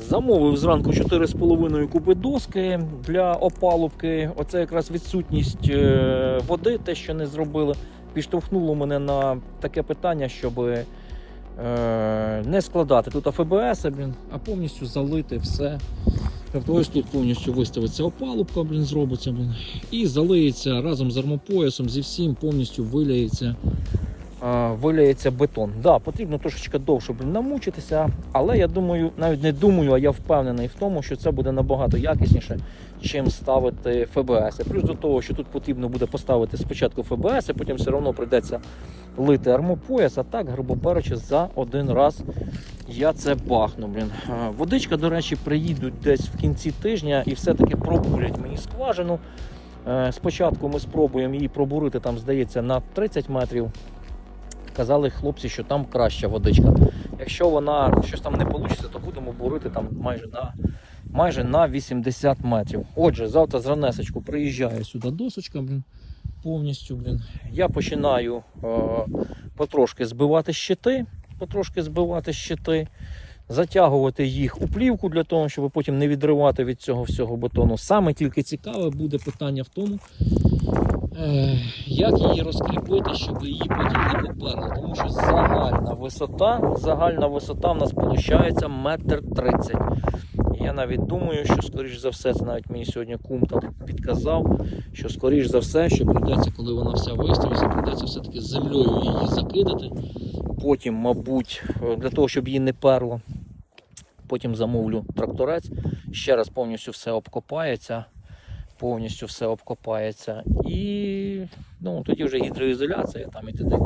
Замовив зранку 4,5 куби доски для опалубки. Оце якраз відсутність е, води, те, що не зробили, підштовхнуло мене на таке питання, щоб е, не складати тут АФБС, а повністю залити все. Тобто ось тут повністю виставиться опалубка, блін, зробиться, блін, і залиється разом з армопоясом, зі всім повністю виляється. Е, Виляється бетон. Да, потрібно трошечки довше блін, намучитися, але я думаю, навіть не думаю, а я впевнений в тому, що це буде набагато якісніше, чим ставити ФБС. Плюс до того, що тут потрібно буде поставити спочатку ФБС, а потім все одно прийдеться лити армопояс, а так, грубо кажучи, за один раз я це бахну. Блін. Е, Водичка, до речі, приїдуть десь в кінці тижня і все-таки пробурять мені скважину. Е, Спочатку ми спробуємо її пробурити, там, здається, на 30 метрів. Казали хлопці, що там краща водичка. Якщо вона щось там не вийде, то будемо бурити там майже на, майже на 80 метрів. Отже, завтра з ранесечку приїжджає сюди досочка, блін, повністю. Блін. Я починаю е, потрошки збивати щити, потрошки збивати щити, затягувати їх у плівку для того, щоб потім не відривати від цього всього бетону. Саме тільки цікаве буде питання в тому, Е, Як її розкріпити, щоб її потім не поперло? Тому що загальна висота, загальна висота в нас виходить метр тридцять. Я навіть думаю, що скоріш за все, це навіть мені сьогодні кум так підказав, що скоріш за все, що прийдеться, коли вона вся виставиться, прийдеться все-таки землею її закидати. Потім, мабуть, для того, щоб її не перло, потім замовлю тракторець, ще раз повністю все обкопається повністю все обкопається. І ну, тоді вже гідроізоляція, там і т.д.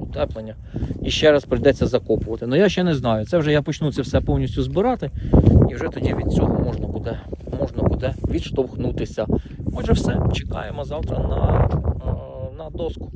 утеплення. І ще раз прийдеться закопувати. Ну я ще не знаю. Це вже я почну це все повністю збирати, і вже тоді від цього можна буде, можна буде відштовхнутися. Отже, все, чекаємо завтра на, е, на доску.